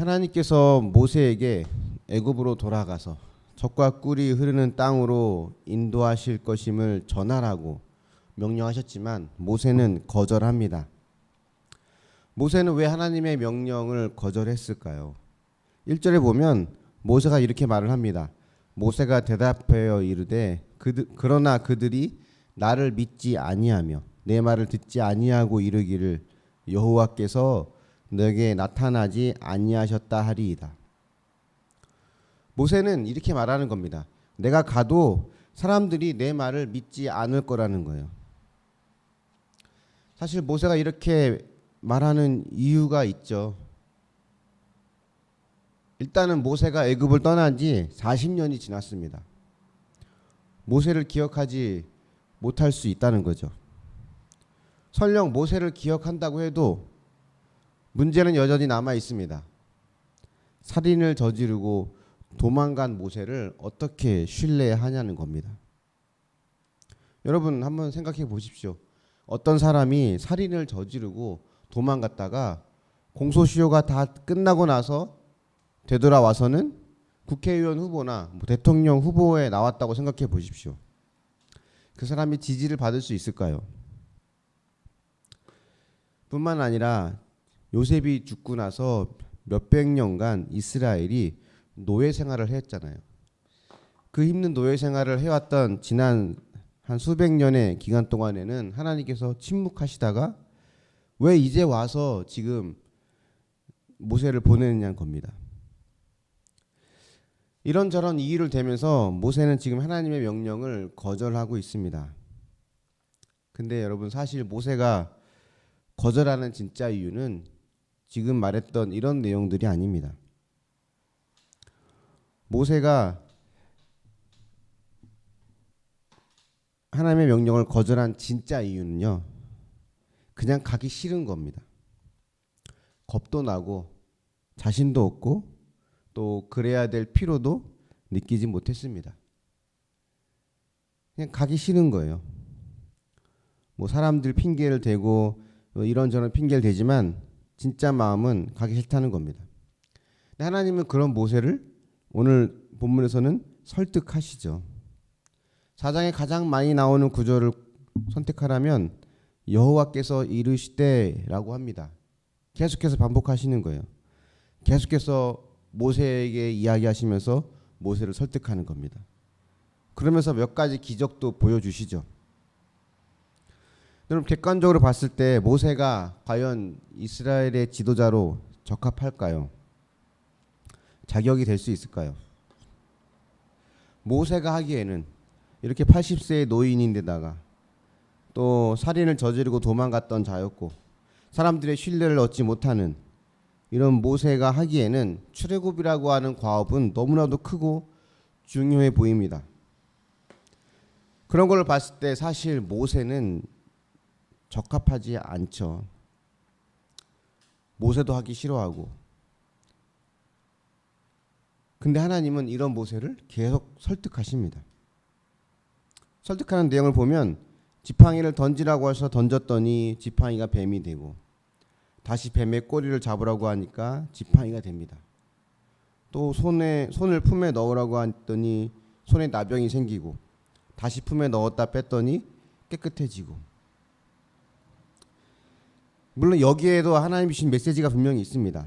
하나님께서 모세에게 애굽으로 돌아가서 적과 꿀이 흐르는 땅으로 인도하실 것임을 전하라고 명령하셨지만 모세는 거절합니다. 모세는 왜 하나님의 명령을 거절했을까요? 1절에 보면 모세가 이렇게 말을 합니다. 모세가 대답하여 이르되 그들, 그러나 그들이 나를 믿지 아니하며 내 말을 듣지 아니하고 이르기를 여호와께서 너에게 나타나지 아니하셨다 하리이다. 모세는 이렇게 말하는 겁니다. 내가 가도 사람들이 내 말을 믿지 않을 거라는 거예요. 사실 모세가 이렇게 말하는 이유가 있죠. 일단은 모세가 애굽을 떠난 지 40년이 지났습니다. 모세를 기억하지 못할 수 있다는 거죠. 설령 모세를 기억한다고 해도 문제는 여전히 남아 있습니다. 살인을 저지르고 도망간 모세를 어떻게 신뢰하냐는 겁니다. 여러분 한번 생각해 보십시오. 어떤 사람이 살인을 저지르고 도망갔다가 공소시효가 다 끝나고 나서 되돌아와서는 국회의원 후보나 뭐 대통령 후보에 나왔다고 생각해 보십시오. 그 사람이 지지를 받을 수 있을까요? 뿐만 아니라 요셉이 죽고 나서 몇백 년간 이스라엘이 노예 생활을 했잖아요. 그 힘든 노예 생활을 해왔던 지난 한 수백 년의 기간 동안에는 하나님께서 침묵하시다가 왜 이제 와서 지금 모세를 보내느냐는 겁니다. 이런저런 이유를 대면서 모세는 지금 하나님의 명령을 거절하고 있습니다. 근데 여러분 사실 모세가 거절하는 진짜 이유는 지금 말했던 이런 내용들이 아닙니다. 모세가 하나님의 명령을 거절한 진짜 이유는요. 그냥 가기 싫은 겁니다. 겁도 나고 자신도 없고 또 그래야 될 필요도 느끼지 못했습니다. 그냥 가기 싫은 거예요. 뭐 사람들 핑계를 대고 뭐 이런저런 핑계를 대지만 진짜 마음은 가기 싫다는 겁니다. 하나님은 그런 모세를 오늘 본문에서는 설득하시죠. 사장에 가장 많이 나오는 구절을 선택하라면 여호와께서 이르시되라고 합니다. 계속해서 반복하시는 거예요. 계속해서 모세에게 이야기하시면서 모세를 설득하는 겁니다. 그러면서 몇 가지 기적도 보여주시죠. 여러분 객관적으로 봤을 때 모세가 과연 이스라엘의 지도자로 적합할까요? 자격이 될 수 있을까요? 모세가 하기에는 이렇게 80세의 노인인데다가 또 살인을 저지르고 도망갔던 자였고 사람들의 신뢰를 얻지 못하는 이런 모세가 하기에는 출애굽이라고 하는 과업은 너무나도 크고 중요해 보입니다. 그런 걸 봤을 때 사실 모세는 적합하지 않죠. 모세도 하기 싫어하고. 근데 하나님은 이런 모세를 계속 설득하십니다. 설득하는 내용을 보면 지팡이를 던지라고 해서 던졌더니 지팡이가 뱀이 되고 다시 뱀의 꼬리를 잡으라고 하니까 지팡이가 됩니다. 또 손에 손을 품에 넣으라고 했더니 손에 나병이 생기고 다시 품에 넣었다 뺐더니 깨끗해지고 물론 여기에도 하나님이 주신 메시지가 분명히 있습니다.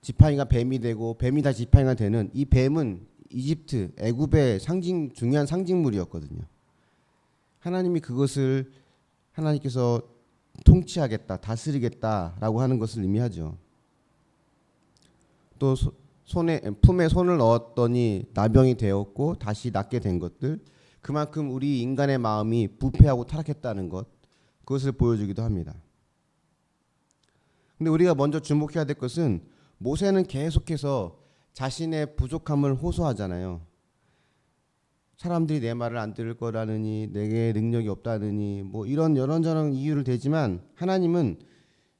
지팡이가 뱀이 되고 뱀이 다 지팡이가 되는 이 뱀은 이집트 애굽의 상징 중요한 상징물이었거든요. 하나님이 그것을 하나님께서 통치하겠다, 다스리겠다라고 하는 것을 의미하죠. 또 소, 손에 품에 손을 넣었더니 나병이 되었고 다시 낫게 된 것들 그만큼 우리 인간의 마음이 부패하고 타락했다는 것 그것을 보여주기도 합니다. 근데 우리가 먼저 주목해야 될 것은 모세는 계속해서 자신의 부족함을 호소하잖아요. 사람들이 내 말을 안 들을 거라느니 내게 능력이 없다느니 뭐 이런 여런저런 이유를 대지만 하나님은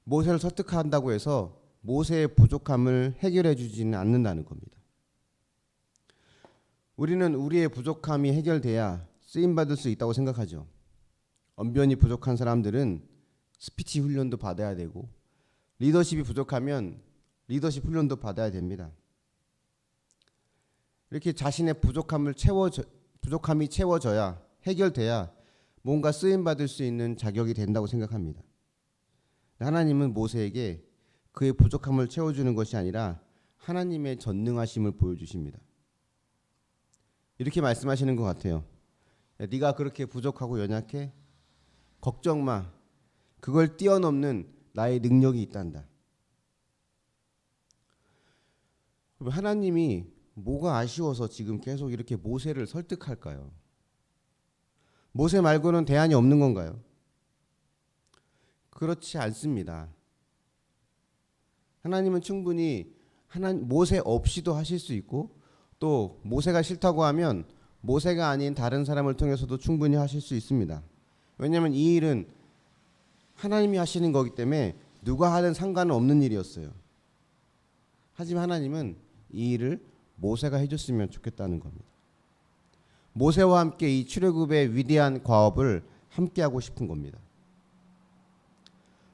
모세를 설득한다고 해서 모세의 부족함을 해결해 주지는 않는다는 겁니다. 우리는 우리의 부족함이 해결돼야 쓰임 받을 수 있다고 생각하죠. 언변이 부족한 사람들은 스피치 훈련도 받아야 되고 리더십이 부족하면 리더십 훈련도 받아야 됩니다. 이렇게 자신의 부족함을 채워 부족함이 채워져야 해결돼야 뭔가 쓰임 받을 수 있는 자격이 된다고 생각합니다. 하나님은 모세에게 그의 부족함을 채워주는 것이 아니라 하나님의 전능하심을 보여주십니다. 이렇게 말씀하시는 것 같아요. 야, 네가 그렇게 부족하고 연약해? 걱정 마. 그걸 뛰어넘는 나의 능력이 있단다. 하나님이 뭐가 아쉬워서 지금 계속 이렇게 모세를 설득할까요? 모세 말고는 대안이 없는 건가요? 그렇지 않습니다. 하나님은 충분히 하나 모세 없이도 하실 수 있고 또 모세가 싫다고 하면 모세가 아닌 다른 사람을 통해서도 충분히 하실 수 있습니다. 왜냐하면 이 일은 하나님이 하시는 거기 때문에 누가 하든 상관은 없는 일이었어요. 하지만 하나님은 이 일을 모세가 해줬으면 좋겠다는 겁니다. 모세와 함께 이 출애굽의 위대한 과업을 함께 하고 싶은 겁니다.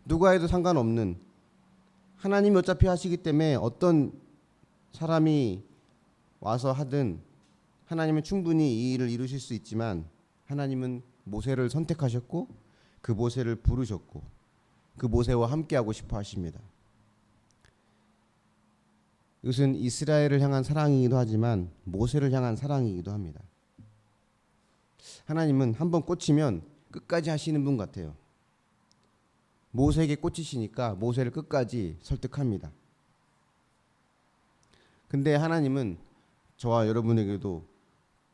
누가 해도 상관없는 하나님이 어차피 하시기 때문에 어떤 사람이 와서 하든 하나님은 충분히 이 일을 이루실 수 있지만 하나님은 모세를 선택하셨고 그 모세를 부르셨고 그 모세와 함께하고 싶어 하십니다. 이것은 이스라엘을 향한 사랑이기도 하지만 모세를 향한 사랑이기도 합니다. 하나님은 한번 꽂히면 끝까지 하시는 분 같아요. 모세에게 꽂히시니까 모세를 끝까지 설득합니다. 근데 하나님은 저와 여러분에게도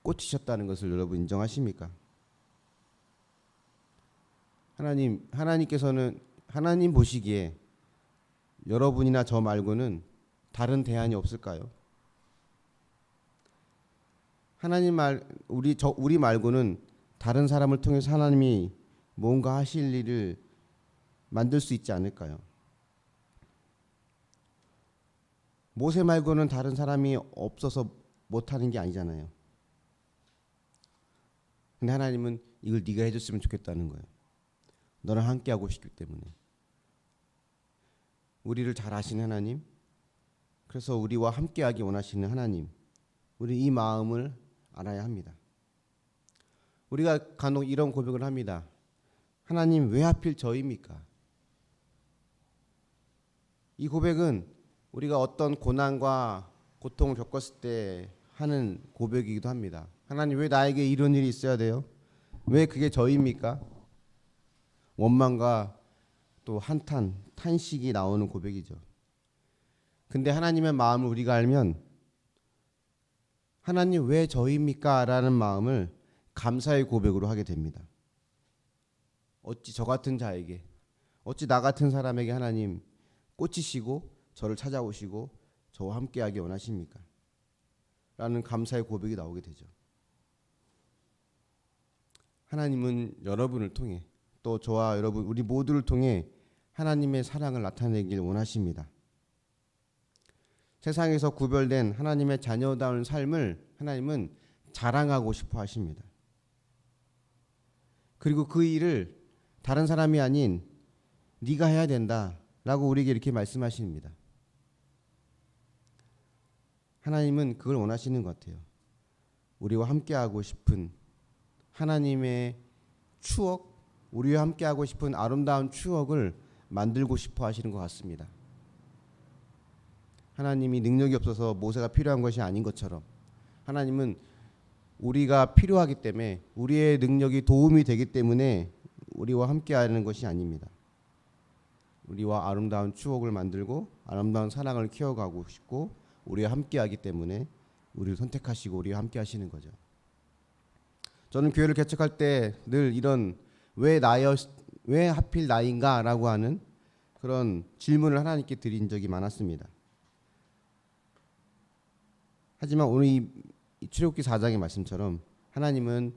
꽂히셨다는 것을 여러분 인정하십니까? 하나님 하나님께서는 하나님 보시기에 여러분이나 저 말고는 다른 대안이 없을까요? 하나님 말 우리 저 우리 말고는 다른 사람을 통해서 하나님이 뭔가 하실 일을 만들 수 있지 않을까요? 모세 말고는 다른 사람이 없어서 못하는 게 아니잖아요. 근데 하나님은 이걸 네가 해줬으면 좋겠다는 거예요. 너랑 함께 하고 싶기 때문에. 우리를 잘 아시는 하나님, 그래서 우리와 함께 하기 원하시는 하나님, 우리 이 마음을 알아야 합니다. 우리가 간혹 이런 고백을 합니다. 하나님 왜 하필 저입니까? 이 고백은 우리가 어떤 고난과 고통을 겪었을 때 하는 고백이기도 합니다. 하나님 왜 나에게 이런 일이 있어야 돼요? 왜 그게 저입니까? 원망과 또 한탄, 탄식이 나오는 고백이죠. 근데 하나님의 마음을 우리가 알면 하나님 왜 저입니까? 라는 마음을 감사의 고백으로 하게 됩니다. 어찌 저 같은 자에게, 어찌 나 같은 사람에게 하나님 꽂히시고 저를 찾아오시고 저와 함께하기 원하십니까? 라는 감사의 고백이 나오게 되죠. 하나님은 여러분을 통해 또 저와 여러분 우리 모두를 통해 하나님의 사랑을 나타내길 원하십니다. 세상에서 구별된 하나님의 자녀다운 삶을 하나님은 자랑하고 싶어 하십니다. 그리고 그 일을 다른 사람이 아닌 네가 해야 된다라고 우리에게 이렇게 말씀하십니다. 하나님은 그걸 원하시는 것 같아요. 우리와 함께하고 싶은 하나님의 추억, 우리와 함께 하고 싶은 아름다운 추억을 만들고 싶어 하시는 것 같습니다. 하나님이 능력이 없어서 모세가 필요한 것이 아닌 것처럼 하나님은 우리가 필요하기 때문에 우리의 능력이 도움이 되기 때문에 우리와 함께 하는 것이 아닙니다. 우리와 아름다운 추억을 만들고 아름다운 사랑을 키워가고 싶고 우리와 함께 하기 때문에 우리를 선택하시고 우리와 함께 하시는 거죠. 저는 교회를 개척할 때 늘 이런 왜 나여 왜 하필 나인가라고 하는 그런 질문을 하나님께 드린 적이 많았습니다. 하지만 오늘 이 출애굽기 4장의 말씀처럼 하나님은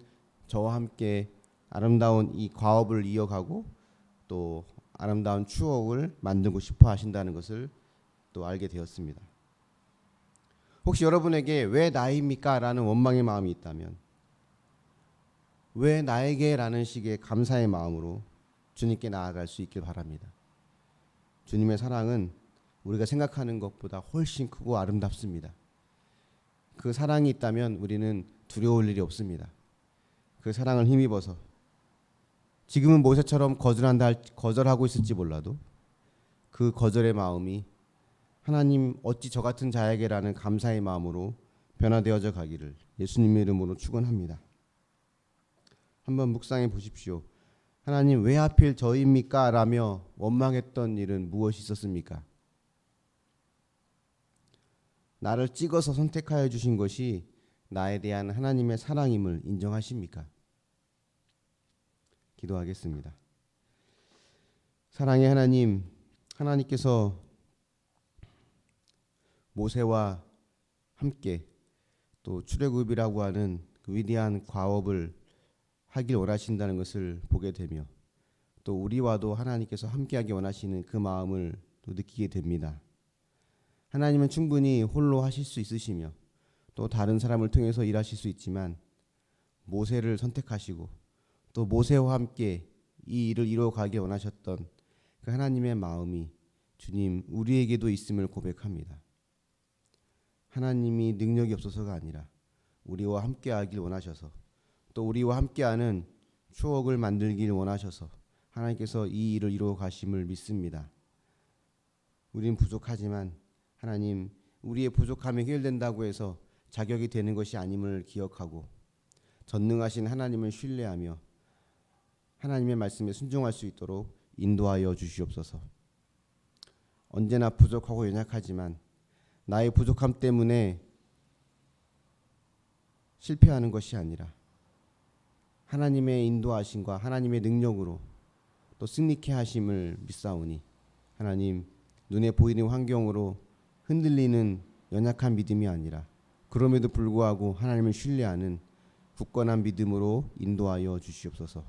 저와 함께 아름다운 이 과업을 이어가고 또 아름다운 추억을 만들고 싶어 하신다는 것을 또 알게 되었습니다. 혹시 여러분에게 왜 나입니까? 라는 원망의 마음이 있다면 왜 나에게? 라는 식의 감사의 마음으로 주님께 나아갈 수 있길 바랍니다. 주님의 사랑은 우리가 생각하는 것보다 훨씬 크고 아름답습니다. 그 사랑이 있다면 우리는 두려울 일이 없습니다. 그 사랑을 힘입어서 지금은 모세처럼 거절한다 할- 거절하고 있을지 몰라도 그 거절의 마음이 하나님 어찌 저 같은 자에게라는 감사의 마음으로 변화되어져 가기를 예수님의 이름으로 축원합니다. 한번 묵상해 보십시오. 하나님 왜 하필 저입니까? 라며 원망했던 일은 무엇이 있었습니까? 나를 찍어서 선택하여 주신 것이 나에 대한 하나님의 사랑임을 인정하십니까? 기도하겠습니다. 사랑의 하나님, 하나님께서 모세와 함께 또 출애굽이라고 하는 그 위대한 과업을 하길 원하신다는 것을 보게 되며 또 우리와도 하나님께서 함께하기 원하시는 그 마음을 또 느끼게 됩니다. 하나님은 충분히 홀로 하실 수 있으시며 또 다른 사람을 통해서 일하실 수 있지만 모세를 선택하시고 또 모세와 함께 이 일을 이루어 가기 원하셨던 그 하나님의 마음이 주님 우리에게도 있음을 고백합니다. 하나님이 능력이 없어서가 아니라 우리와 함께 하길 원하셔서 또 우리와 함께하는 추억을 만들길 원하셔서 하나님께서 이 일을 이루어 가심을 믿습니다. 우리는 부족하지만 하나님 우리의 부족함이 해결된다고 해서 자격이 되는 것이 아님을 기억하고 전능하신 하나님을 신뢰하며 하나님의 말씀에 순종할 수 있도록 인도하여 주시옵소서. 언제나 부족하고 연약하지만 나의 부족함 때문에 실패하는 것이 아니라 하나님의 인도하심과 하나님의 능력으로 또 승리케 하심을 믿사오니 하나님 눈에 보이는 환경으로 흔들리는 연약한 믿음이 아니라 그럼에도 불구하고 하나님을 신뢰하는 굳건한 믿음으로 인도하여 주시옵소서.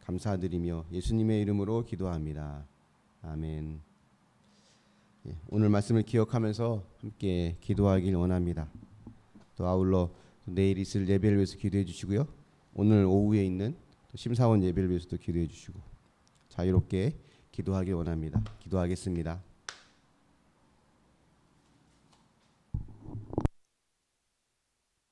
감사드리며 예수님의 이름으로 기도합니다. 아멘. 예, 오늘 말씀을 기억하면서 함께 기도하길 원합니다. 또 아울러 내일 있을 예배를 위해서 기도해 주시고요. 오늘 오후에 있는 또 심사원 예배를 위해서도 기도해 주시고 자유롭게 기도하길 원합니다. 기도하겠습니다.